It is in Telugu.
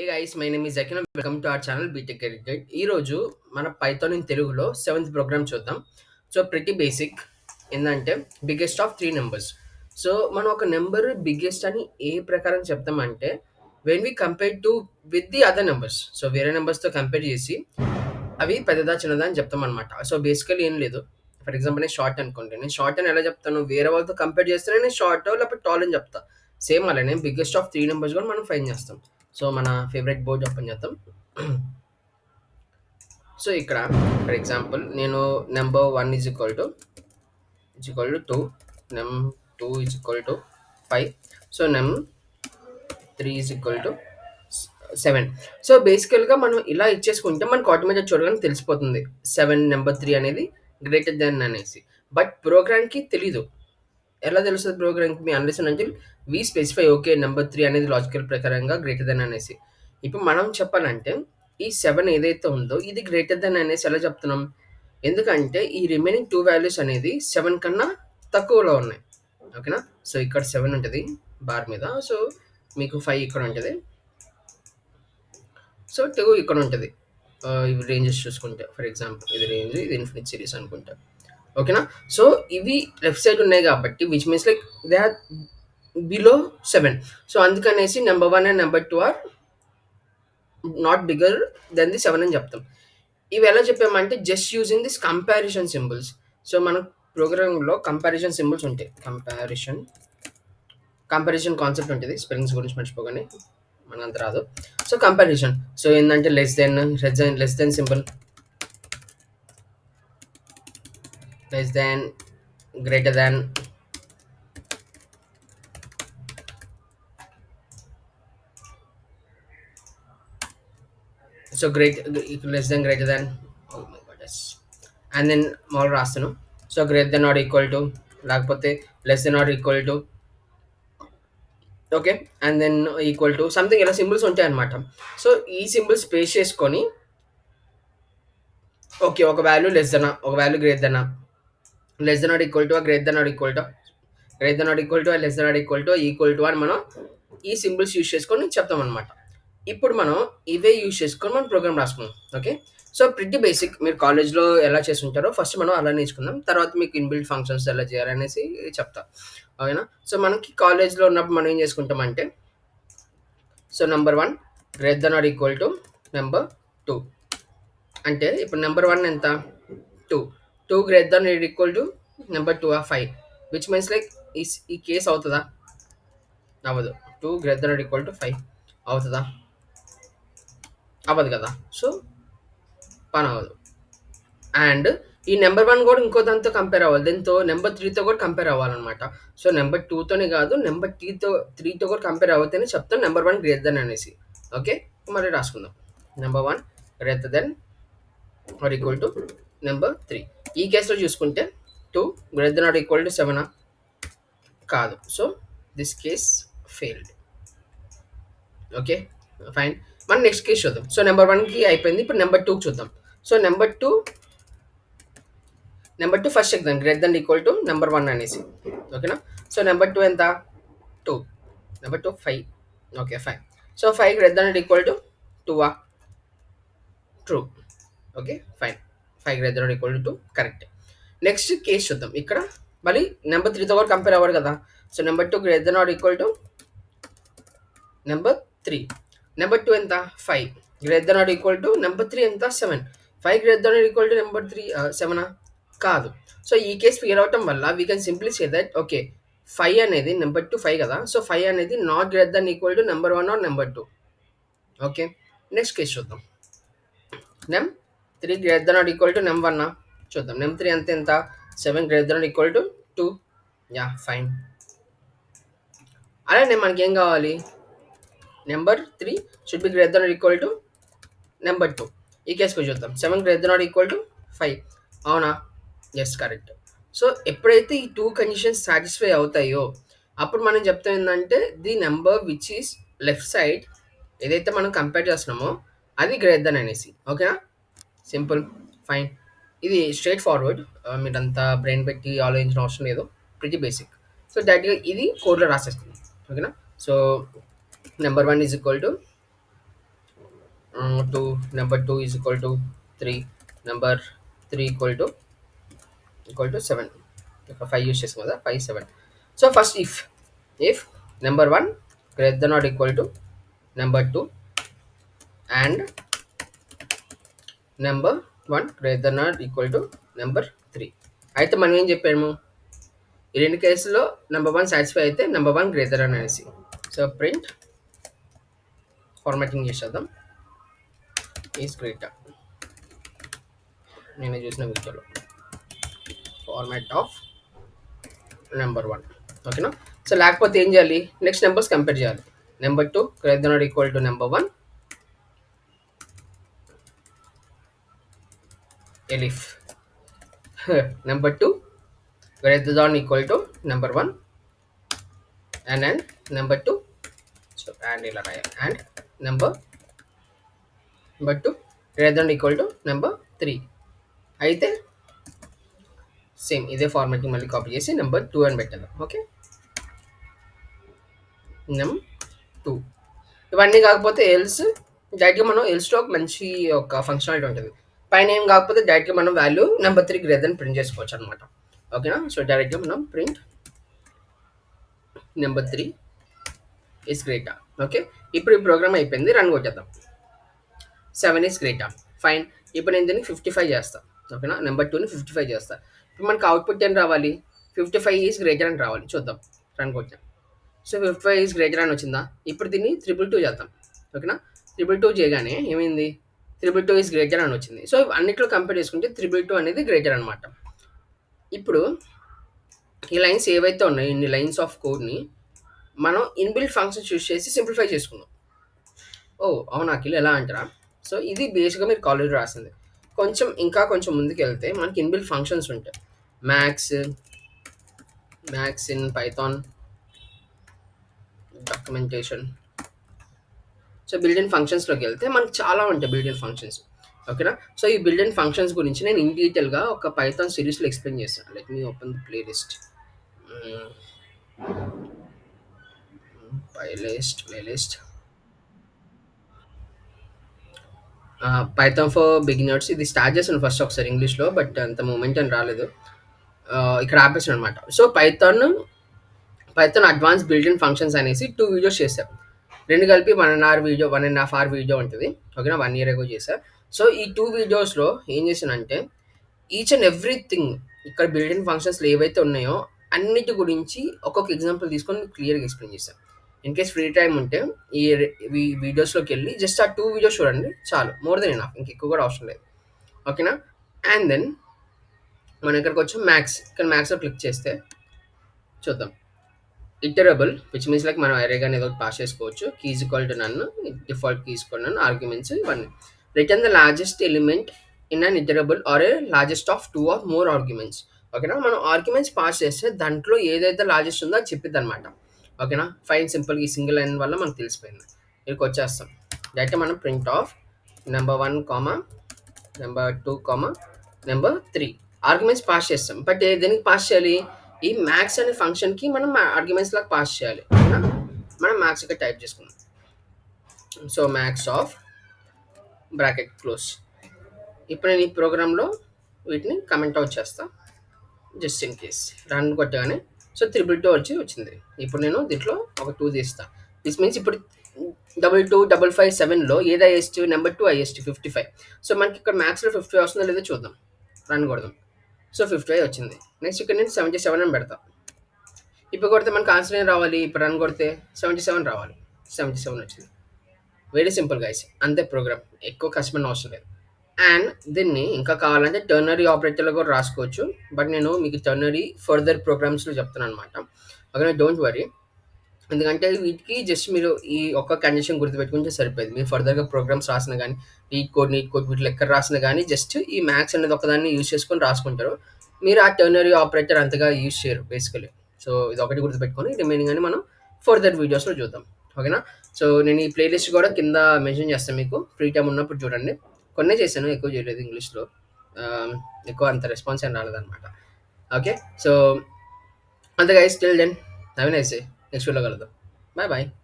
Hey guys my name is Jakin welcome to our channel BTech career ఈ రోజు మన పైథాన్ ఇన్ తెలుగులో సెవెంత్ ప్రోగ్రామ్ చూద్దాం. సో ప్రతి బేసిక్ ఏంటంటే biggest of three numbers so మనం ఒక నెంబర్ బిగ్గెస్ట్ అని ఏ ప్రకారం చెప్తామంటే when we compare to with the other numbers so వేరే నెంబర్స్తో కంపేర్ చేసి అవి పెద్దదా చిన్నదా అని చెప్తాం అనమాట సో బేసికలీ ఏం లేదు. ఫర్ ఎగ్జాంపుల్ నేను షార్ట్ అనుకోండి నేను షార్ట్ అని ఎలా చెప్తాను? వేరే వాళ్ళతో కంపేర్ చేస్తే నేను షార్ట్ లేకపోతే టాల్ అని చెప్తా. సేమ్ అలానే బిగ్గెస్ట్ ఆఫ్ త్రీ నెంబర్స్ కూడా మనం ఫైన్ చేస్తాం. సో మన ఫేవరెట్ బోర్డ్ ఓపెన్ చేద్దాం సో ఇక్కడ ఫర్ ఎగ్జాంపుల్ నేను number one is equal to is equal to two num two is equal to five so num three is equal to seven so బేసికల్గా మనం ఇలా ఇచ్చేసుకుంటే మనకు ఆటోమేటిక్ చూడగానే తెలిసిపోతుంది. సెవెన్ నెంబర్ త్రీ అనేది గ్రేటర్ దెన్ అనేసి. బట్ ప్రోగ్రామ్కి తెలీదు. ఎలా తెలుస్తుంది ప్రోగ్రామ్కి మీ అండర్స్టాండ్ అంటే we specify okay number three అనేది లాజికల్ ప్రకారంగా గ్రేటర్ దెన్ అనేసి. ఇప్పుడు మనం చెప్పాలంటే ఈ సెవెన్ ఏదైతే ఉందో ఇది గ్రేటర్ దెన్ అనేసి ఎలా చెప్తున్నాం? ఎందుకంటే ఈ రిమైనింగ్ టూ వాల్యూస్ అనేది సెవెన్ కన్నా తక్కువలో ఉన్నాయి. ఓకేనా సో ఇక్కడ సెవెన్ ఉంటుంది బార్ మీద. సో మీకు ఫైవ్ ఇక్కడ ఉంటుంది. సో టూ ఇక్కడ ఉంటుంది. ఇవి రేంజెస్ చూసుకుంటే ఫర్ ఎగ్జాంపుల్ ఇది రేంజ్ ఇది ఇన్ఫినిట్ సిరీస్ అనుకుంటా. ఓకేనా? సో ఇవి లెఫ్ట్ సైడ్ ఉన్నాయి కాబట్టి which means like they are below seven so అందుకనేసి number one and number two are not bigger than the seven అని చెప్తాం. ఇవి ఎలా చెప్పామంటే just using this comparison symbols so మన ప్రోగ్రామింగ్లో కంపారిజన్ సింబల్స్ ఉంటాయి. కంపారిజన్ కంపారిజన్ కాన్సెప్ట్ ఉంటుంది. స్పెల్లింగ్స్ గురించి మర్చిపోగానే మనంత రాదు. సో కంపారిజన్ సో ఏంటంటే less than less than less than symbol less than greater than so great less than greater than oh my god yes and then మామూలు రాస్తాను so greater than not equal to లేకపోతే less than not equal to okay and then equal to something ఇలా సింబల్స్ ఉంటాయి అనమాట సో ఈ సింబల్స్ స్పేస్ చేసుకొని ఓకే ఒక వాల్యూ లెస్ దెన్ ఒక value great than less than or equal to great than or equal to great than or equal to less than or equal to equal to అని మనం ఈ సింబల్స్ యూస్ చేసుకొని చెప్తాం అనమాట ఇప్పుడు మనం ఇవే యూజ్ చేసుకొని మనం ప్రోగ్రామ్ రాసుకుందాం. ఓకే సో ప్రిటి బేసిక్ మీరు కాలేజ్లో ఎలా చేస్తుంటారో ఫస్ట్ మనం అలా నేర్చుకుందాం. తర్వాత మీకు ఇన్బిల్డ్ ఫంక్షన్స్ ఎలా చేయాలనేసి చెప్తా. ఓకేనా సో మనకి కాలేజ్లో ఉన్నప్పుడు మనం ఏం చేసుకుంటామంటే so number one great than or equal to number two అంటే ఇప్పుడు నెంబర్ వన్ ఎంత? Two two great than it equal to number two ఆ ఫైవ్ విచ్ మీన్స్ లైక్ ఈ ఈ కేస్ అవుతుందా? అవ్వదు. Two great than equal to five అవుతుందా? అవ్వదు కదా. సో పని అవ్వదు. అండ్ ఈ నెంబర్ వన్ కూడా ఇంకో దాంతో కంపేర్ అవ్వాలి. దీంతో నెంబర్ త్రీతో కూడా కంపేర్ అవ్వాలన్నమాట. సో నెంబర్ టూతోనే కాదు నెంబర్ త్రీతో త్రీతో కూడా కంపేర్ అవుతేనే చెప్తాను నెంబర్ వన్ గ్రేటర్ దెన్ అనేసి. ఓకే మరి రాసుకుందాం. Number one greater than or equal to number three ఈ కేసులో చూసుకుంటే two greater not equal to సెవెనా కాదు. So this case failed okay fine మనం నెక్స్ట్ కేసు చూద్దాం. సో నెంబర్ వన్కి అయిపోయింది. ఇప్పుడు నెంబర్ టూకి చూద్దాం. So number two number two first check great than equal to number one అనేసి. ఓకేనా సో నెంబర్ టూ ఎంత? Two number two five okay five so five great than equal to టూవా true okay fine five great equal to two correct next case చూద్దాం. ఇక్కడ మళ్ళీ నెంబర్ త్రీతో కూడా కంపేర్ అవ్వడు కదా. So number two great not or equal to number three number two ఎంత? Five great not or equal to number three ఎంత? Seven five great not or equal to number three సెవెనా కాదు. సో ఈ కేసు ఫిగర్ అవటం వల్ల we can simply say that okay five అనేది నెంబర్ టూ ఫైవ్ కదా. సో ఫైవ్ అనేది not great than equal to number one or number two okay next case చూద్దాం. Num three great than or equal to num one చూద్దాం నెమ్ త్రీ అంత ఎంత seven great than equal to two yeah fine అలానే మనకి ఏం కావాలి? Number three should be great than equal to number two ఈ కేసుకు చూద్దాం. Seven great than equal to five అవునా? ఎస్ కరెక్ట్ సో ఎప్పుడైతే ఈ టూ కండిషన్స్ సాటిస్ఫై అవుతాయో అప్పుడు మనం చెప్తాం ఏంటంటే the number which is left side ఏదైతే మనం కంపేర్ చేస్తున్నామో అది గ్రేట్ దన్ అనేసి. ఓకేనా సింపుల్ ఫైన్. ఇది స్ట్రైట్ ఫార్వర్డ్. మీరంతా బ్రెయిన్ పెట్టి ఆలోచించిన అవసరం లేదు. ప్రిటీ బేసిక్ సో డైరెక్ట్గా ఇది కోడ్లో రాసేస్తుంది ఓకేనా so number one is equal to uh, 2 number 2 is equal to mm, 3 number 3 equal to equal to 7 ఒక ఫైవ్ యూస్ చేసాం కదా? Five seven so first if if number one greater than not equal to number two and number one greater not equal to number three. అయితే మనం ఏం చెప్పాము? ఈ రెండు కేసుల్లో నెంబర్ వన్ సాటిస్ఫై అయితే నెంబర్ వన్ గ్రేటర్ అని అనేసి. సో ప్రింట్ ఫార్మాటింగ్ చేసేద్దాం. ఈస్ గ్రేటర్ నేను చూసిన వీడియోలో. ఫార్మాట్ ఆఫ్ నెంబర్ వన్ ఓకేనా సో లేకపోతే ఏం చేయాలి? నెక్స్ట్ నెంబర్స్ కంపేర్ చేయాలి. Number two greater not equal to number one elif number 2 greater than equal to number 1 and then number 2 so and ఇలా రాయాలి and number number 2 greater than equal to number 3 అయితే సేమ్ ఇదే ఫార్మాటింగ్ మళ్ళీ కాపీ చేసి నెంబర్ టూ అని పెట్టాలి ఓకే నెమ్ టూ ఇవన్నీ కాకపోతే ఎల్స్ డైరెక్ట్గా మనం ఎల్స్లో ఒక మంచి ఒక ఫంక్షనాలిటీ ఉంటుంది పైన ఏం కాకపోతే డైరెక్ట్గా మనం వాల్యూ నెంబర్ త్రీ గ్రేటర్ అని ప్రింట్ చేసుకోవచ్చు అనమాట ఓకేనా సో డైరెక్ట్గా మనం print number three is greater okay ఇప్పుడు ఈ ప్రోగ్రామ్ అయిపోయింది. రన్ కొట్టేద్దాం. సెవెన్ ఇస్ గ్రేటా ఫైన్ ఇప్పుడు నేను దీన్ని ఫిఫ్టీ ఫైవ్ చేస్తాను ఓకేనా నెంబర్ టూని ఫిఫ్టీ ఫైవ్ చేస్తాను ఇప్పుడు మనకి అవుట్పుట్ ఏం రావాలి? ఫిఫ్టీ ఫైవ్ ఈజ్ గ్రేటర్ అని రావాలి. చూద్దాం. రన్ కొట్టాం so fifty five is greater అని వచ్చిందా? ఇప్పుడు దీన్ని త్రిబుల్ టూ చేద్దాం. ఓకేనా త్రిబుల్ టూ చేయగానే ఏమైంది? త్రిబుల్ టూ ఈజ్ గ్రేటర్ అని వచ్చింది. సో అన్నిట్లో కంపేర్ చేసుకుంటే త్రిబుల్ టూ అనేది గ్రేటర్ అనమాట ఇప్పుడు ఈ లైన్స్ ఏవైతే ఉన్నాయో ఇన్ని లైన్స్ ఆఫ్ కోడ్ని మనం ఇన్బిల్ట్ ఫంక్షన్ చూస్ చేసి సింప్లిఫై చేసుకుందాం. ఓ అవునా కిలో ఎలా అంటారా? సో ఇది బేసిక్గా మీరు కాలేజ్ రాసింది. కొంచెం ఇంకా కొంచెం ముందుకు వెళ్తే మనకి ఇన్బిల్ట్ ఫంక్షన్స్ ఉంటాయి. Maths maths in Python documentation so builtin ఫంక్షన్స్లోకి వెళ్తే మనకు చాలా ఉంటాయి బిల్డిన్ ఫంక్షన్స్ ఓకేనా సో ఈ బిల్డిన్ ఫంక్షన్స్ గురించి నేను ఇన్ డీటెయిల్గా ఒక పైథాన్ సిరీస్లో ఎక్స్ప్లెయిన్ చేస్తాను. Let me open the playlist playlist playlist Python for beginners ఇది స్టార్ట్ చేశాను ఫస్ట్ ఒకసారి ఇంగ్లీష్లో బట్ అంత మూమెంట్ అని రాలేదు. ఇక్కడ ఆపేసాను అనమాట so Python Python advance builtin functions అనేసి టూ వీడియోస్ చేశాను. రెండు కలిపి one and hour video one and half hour video ఉంటుంది. ఓకేనా వన్ ఇయర్ ఎగో చేశా. సో ఈ టూ వీడియోస్లో ఏం చేశానంటే ఈచ్ అండ్ ఎవ్రీథింగ్ ఇక్కడ బిల్డింగ్ ఫంక్షన్స్లో ఏవైతే ఉన్నాయో అన్నిటి గురించి ఒక్కొక్క ఎగ్జాంపుల్ తీసుకొని క్లియర్గా ఎక్స్ప్లెయిన్ చేస్తాను ఇన్ కేస్ ఫ్రీ టైం ఉంటే ఈ వీడియోస్లోకి వెళ్ళి జస్ట్ ఆ టూ వీడియోస్ చూడండి చాలు. మోర్ దెన్ ఎనఫ్ ఇంక ఎక్కువ కూడా అవసరం లేదు. ఓకేనా అండ్ దెన్ మన ఇక్కడికి వచ్చి. మ్యాథ్స్ ఇక్కడ మ్యాథ్స్లో క్లిక్ చేస్తే చూద్దాం. ఇటరబుల్ విచ్ మీన్స్ లైక్ మనం ఎరే కానీ ఏదో పాస్ చేసుకోవచ్చు. Keys equal to none default keys none arguments ఇవన్నీ return the largest element in an iterable or a largest of two or more arguments ఓకేనా మనం ఆర్గ్యుమెంట్స్ పాస్ చేస్తే దాంట్లో ఏదైతే లార్జెస్ట్ ఉందో అది చెప్పిద్ది అనమాట ఓకేనా ఫైన్ సింపుల్ ఈ సింగిల్ లైన్ వల్ల మనకు తెలిసిపోయింది. ఇక్కడికి వచ్చేస్తాం. డైరెక్ట్ మనం print of number one comma number two comma number three arguments pass చేస్తాం. బట్ దేనికి పాస్ చేయాలి? ఈ మ్యాథ్స్ అనే ఫంక్షన్కి మనం ఆర్గ్యుమెంట్స్ లాగా పాస్ చేయాలి. మనం మ్యాథ్స్ ఇక్కడ టైప్ చేసుకుందాం. So maths of bracket close ఇప్పుడు నేను ఈ ప్రోగ్రాంలో వీటిని కమెంట్ అవుట్ చేస్తా. జస్ట్ ఇన్ కేస్ రన్ కొట్టగానే సో త్రిబుల్ టూ వచ్చి వచ్చింది. ఇప్పుడు నేను దీంట్లో ఒక టూ తీస్తా. దిస్ మీన్స్ ఇప్పుడు డబుల్ టూ డబుల్ ఫైవ్ సెవెన్లో ఏది ఐఎస్టీ నెంబర్ టూ ఐఎస్టీ ఫిఫ్టీ ఫైవ్ సో మనకి ఇక్కడ మ్యాథ్స్లో ఫిఫ్టీ వస్తుందో లేదో చూద్దాం. రన్ కొడదాం. సో ఫిఫ్టీ ఫైవ్ వచ్చింది. నెక్స్ట్ ఇక్కడ నుంచి సెవెంటీ సెవెన్ అని పెడతాం. ఇప్పుడు కొడితే మనకు ఆన్సర్ ఏం రావాలి? ఇప్పుడు రన్ కొడితే సెవెంటీ సెవెన్ రావాలి. సెవెంటీ సెవెన్ వచ్చింది. వెరీ సింపుల్ గైస్ అంతే ప్రోగ్రామ్ ఎక్కువ కష్టమైన అవసరం లేదు. అండ్ దీన్ని ఇంకా కావాలంటే టర్నరీ ఆపరేటర్లో కూడా రాసుకోవచ్చు. బట్ నేను మీకు టర్నరీ ఫర్దర్ ప్రోగ్రామ్స్లో చెప్తాను అనమాట ఓకే డోంట్ వరీ ఎందుకంటే వీటికి జస్ట్ మీరు ఈ ఒక్క కండిషన్ గుర్తుపెట్టుకుంటే సరిపోయింది. మీరు ఫర్దర్గా ప్రోగ్రామ్స్ రాసిన కానీ నీట్ కోడ్ నీట్ కోడ్ వీటిలో ఎక్కడ రాసిన కానీ జస్ట్ ఈ మ్యాథ్స్ అనేది ఒకదాన్ని యూజ్ చేసుకొని రాసుకుంటారు. మీరు ఆ టర్నరీ ఆపరేటర్ అంతగా యూజ్ చేయరు బేసికలీ సో ఇది ఒకటి గుర్తుపెట్టుకొని రిమైనింగ్ అని మనం ఫర్దర్ వీడియోస్లో చూద్దాం. ఓకేనా సో నేను ఈ ప్లేలిస్ట్ కూడా కింద మెన్షన్ చేస్తాను మీకు. ఫ్రీ టైం ఉన్నప్పుడు చూడండి. కొన్నే చేశాను ఎక్కువ చేయలేదు ఇంగ్లీష్లో. ఎక్కువ అంత రెస్పాన్స్ ఏం రాలేదన్నమాట. ఓకే సో అంతగా still then have nice en suelo galdo. Bye bye.